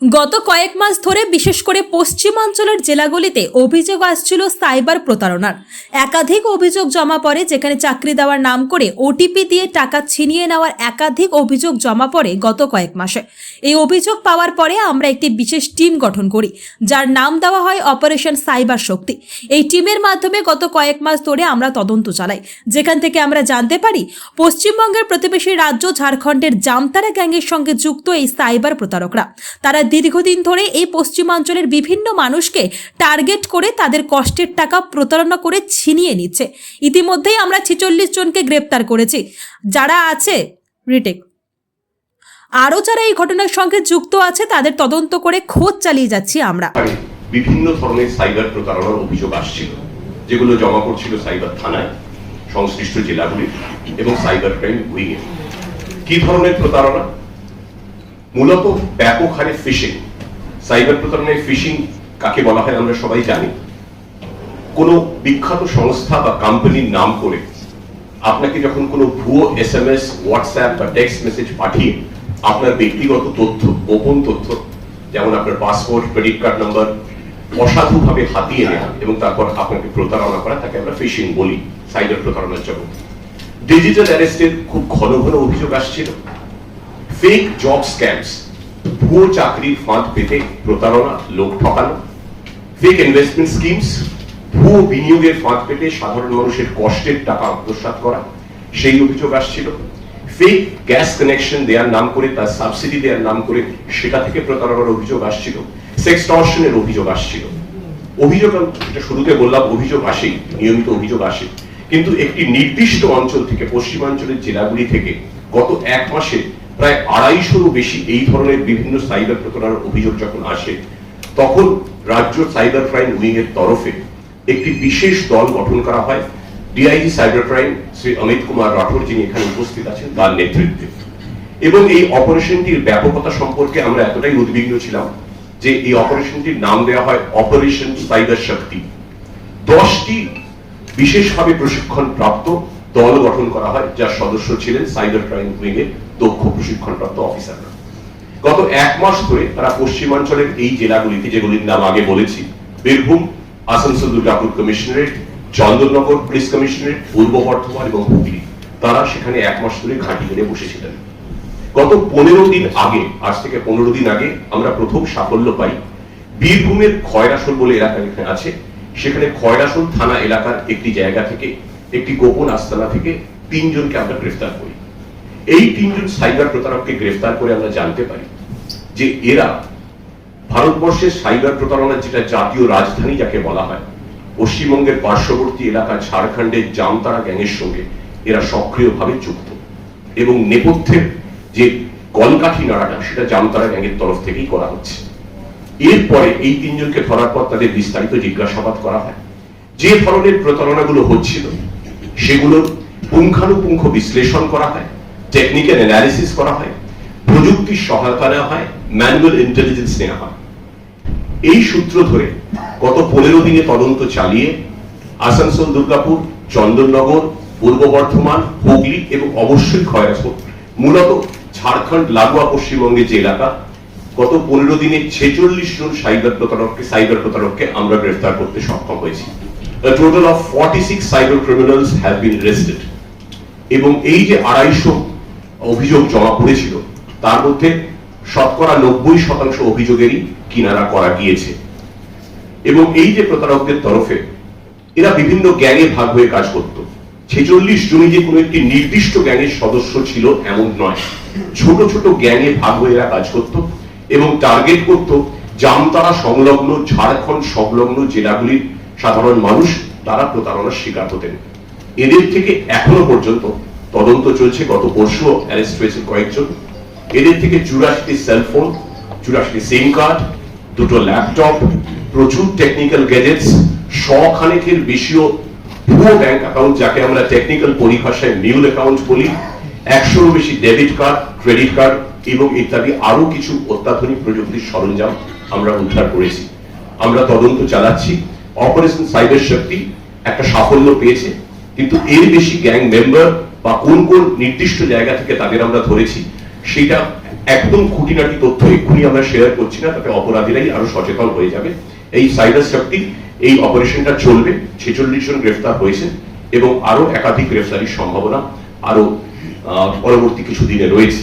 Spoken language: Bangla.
গত কয়েক মাস ধরে বিশেষ করে পশ্চিমাঞ্চলের জেলাগুলিতে অভিযোগ আসছিল সাইবার প্রতারণার। একাধিক অভিযোগ জমা পড়ে যেখানে চাকরি দেওয়ার নাম করে ওটিপি দিয়ে টাকা ছিনিয়ে নেওয়ার একাধিক অভিযোগ জমা পড়ে গত কয়েক মাসে। এই অভিযোগ পাওয়ার পরে আমরা একটি বিশেষ টিম গঠন করি, যার নাম দেওয়া হয় অপারেশন সাইবার শক্তি। এই টিমের মাধ্যমে গত কয়েক মাস ধরে আমরা তদন্ত চালাই। যেখান থেকে আমরা জানতে পারি, পশ্চিমবঙ্গের প্রতিবেশী রাজ্য ঝাড়খণ্ডের জামতারা গ্যাংয়ের সঙ্গে যুক্ত এই সাইবার প্রতারকরা। তারা দীর্ঘদিন ধরে এই পশ্চিমাঞ্চলের বিভিন্ন মানুষকে টার্গেট করে তাদের কষ্টের টাকা প্রতারণা করে ছিনিয়ে নিচ্ছে। ইতিমধ্যেই আমরা ছেচল্লিশ জনকে গ্রেপ্তার করেছি। যারা আছে, রিটেক। আরও যারা এই ঘটনার সঙ্গে যুক্ত আছে, তাদের তদন্ত করে খোঁজ চালিয়ে যাচ্ছি আমরা। বিভিন্ন ধরনের সাইবার প্রতারণার অভিযোগ আসছিল, যেগুলো জমা করছিল সাইবার থানায়, সংশ্লিষ্ট জেলাগুলি এবং সাইবার ক্রাইম উইংয়ে কি ধরনের প্রতারণা? মূলত ব্যাপক হারে ফিশিং সাইবার প্রতারণায় ফিশিং কাকে বলা হয় আমরা সবাই জানি। কোনো বিখ্যাত সংস্থা বা কোম্পানির নাম করে আপনাকে যখন কোনো ভুয়ো এস এম এস হোয়াটসঅ্যাপ বা টেক্সট মেসেজ পাঠিয়ে আপনার ব্যক্তিগত তথ্য, গোপন তথ্য, যেমন আপনার পাসপোর্ট ক্রেডিট কার্ড নাম্বার অসাধুভাবে হাতিয়ে নেওয়া এবং তারপর আপনাকে প্রতারণা করা, তাকে আমরা ফিশিং বলি সাইবার প্রতারণার জগৎ ডিজিটাল অ্যারেস্টের খুব ঘন ঘন অভিযোগ আসছিল। ফেক জব স্ক্যামস ভুয়ো চাকরির ফাঁদ পেতে প্রতারণা, লোক ঠকানো ফেক ইনভেস্টমেন্ট স্কিমস ভুয়ো বিনিয়োগের ফাঁদ পেতে সাধারণ মানুষের কষ্টের টাকা আত্মসাৎ করা, সেই অভিযোগ আসছিল। ফেক গ্যাস কানেকশন দেওয়ার নাম করে তার সাবসিডি দেওয়ার নাম করে সেটা থেকে প্রতারণার অভিযোগ আসছিল সেক্স সেক্সটর্শনের অভিযোগ আসছিল। অভিযোগ যেটা শুরুতে বললাম, অভিযোগ আসেই, নিয়মিত অভিযোগ আসে। কিন্তু একটি নির্দিষ্ট অঞ্চল থেকে পশ্চিমাঞ্চলের জেলাগুলি থেকে গত এক মাসে প্রায় আড়াইশোরও বেশি এই ধরনের বিভিন্ন সাইবার প্রতারণার অভিযোগ যখন আসে, তখন রাজ্য সাইবার ক্রাইম উইং এর তরফে একটি বিশেষ দল গঠন করা হয়। DIG cyber crime, Shri Amit Kumar Rathore যিনি এখানে উপস্থিত আছেন, তার নেতৃত্বে। এবং এই অপারেশনটির ব্যাপকতা সম্পর্কে আমরা এতটাই উদ্বিগ্ন ছিলাম যে এই অপারেশনটির নাম দেওয়া হয় অপারেশন সাইবার শক্তি। দশটি বিশেষভাবে প্রশিক্ষণ প্রাপ্ত দল গঠন করা হয়, যার সদস্য ছিলেন সাইবার ক্রাইম উইং এর দক্ষ প্রশিক্ষণপ্রাপ্ত অফিসাররা। গত এক মাস ধরে তারা পশ্চিমাঞ্চলের এই জেলাগুলিতে, যেগুলির নাম আগে বলেছি, Birbhum, Asansol Durgapur commissionerate, Chandannagar police commissionerate, Purba Bardhaman এবং হুগলি, তারা সেখানে এক মাস ধরে ঘাঁটি মেরে বসেছিলেন। গত পনেরো দিন আগে, আজ থেকে পনেরো দিন আগে, আমরা প্রথম সাফল্য পাই, বীরভূমের খয়রাসোল বলে এলাকা এখানে আছে। সেখানে খয়রাসোল থানা এলাকার একটি জায়গা থেকে একটি গোপন আস্তানা থেকে তিনজনকে আমরা গ্রেফতার করি। এই তিনজন সাইবার প্রতারককে গ্রেফতার করে আমরা জানতে পারি যে এরা ভারতবর্ষের সাইবার প্রতারণার যেটা জাতীয় রাজধানী যাকে বলা হয়, পশ্চিমবঙ্গের পার্শ্ববর্তী এলাকা ঝাড়খণ্ডের জামতারা গ্যাংয়ের সঙ্গে এরা সক্রিয়ভাবে যুক্ত। এবং নেপথ্যের যে কলকাঠি নাড়াটা, সেটা জামতারা গ্যাংয়ের তরফ থেকেই করা হচ্ছে। এরপরে এই তিনজনকে ধরার পর তাদের বিস্তারিত জিজ্ঞাসাবাদ করা হয়। যে ধরনের প্রতারণাগুলো হচ্ছিল সেগুলোর পুঙ্খানুপুঙ্খ বিশ্লেষণ করা হয় টেকনিক্যাল অ্যানালিসিস করা হয় প্রযুক্তির সহায়তা নেওয়া হয় ম্যানুয়াল ইন্টেলিজেন্স নেওয়া হয়। এই সূত্র ধরে গত পনেরো দিনে তদন্ত চালিয়ে আসানসোল, দুর্গাপুর, চন্দননগর, পূর্ব বর্ধমান, হুগলি এবং অবশ্যই খয়রাসোল মূলত ঝাড়খণ্ড, লাগোয়া পশ্চিমবঙ্গের যে এলাকা, গত পনেরো দিনে ছেচল্লিশ জন সাইবার প্রতারককে সাইবার প্রতারককে আমরা গ্রেফতার করতে সক্ষম হয়েছি। A total of 46 cyber criminals have been arrested. এবং এই যে আড়াইশো অভিযোগ জমা পড়েছিল, তার মধ্যে শতকরা নব্বই শতাংশ অভিযোগেরই কিনারা করা গিয়েছে। এবং এই যে প্রতারকদের তরফে এরা বিভিন্ন গ্যাংয়ে ভাগ হয়ে কাজ করত। ছেচল্লিশ জনই যে কোনো একটি নির্দিষ্ট গ্যাংয়ের সদস্য ছিল, এমন নয়। ছোট ছোট গ্যাংয়ে ভাগ হয়ে এরা কাজ করত এবং টার্গেট করত জামতারা সংলগ্ন, ঝাড়খণ্ড সংলগ্ন জেলাগুলির সাধারণ মানুষ তারা প্রতারণার শিকার হতেন। এদের থেকে এখনও পর্যন্ত তদন্ত চলছে। গত পরশু অ্যারেস্ট হয়েছে কয়েকজন। এদের থেকে চুরাশিটি সেলফোন চুরাশিটি সিম কার্ড দুটো ল্যাপটপ প্রচুর টেকনিক্যাল গ্যাজেটস শখানেকের বেশিও ভুয়ো ব্যাংক অ্যাকাউন্ট যাকে আমরা টেকনিক্যাল পরিভাষায় মিউল অ্যাকাউন্ট বলি, একশোরও বেশি ডেবিট কার্ড ক্রেডিট কার্ড এবং ইত্যাদি আরও কিছু অত্যাধুনিক প্রযুক্তির সরঞ্জাম আমরা উদ্ধার করেছি। আমরা তদন্ত চালাচ্ছি। অপারেশন সাইবার শক্তি একটা সাফল্য পেয়েছে, কিন্তু এর বেশি গ্যাং মেম্বার বা কোন কোন নির্দিষ্ট জায়গা থেকে তাদের আমরা ধরেছি, সেটা একদম খুঁটিনাটি তথ্য এক্ষুনি আমরা শেয়ার করছি না, তাতে অপরাধীরাই আরও সচেতন হয়ে যাবে। এই সাইবার শক্তি এই অপারেশনটা চলবে, ছেচল্লিশ জন গ্রেফতার হয়েছে এবং আরও একাধিক গ্রেফতারির সম্ভাবনা আরও পরবর্তী কিছু দিনে রয়েছে।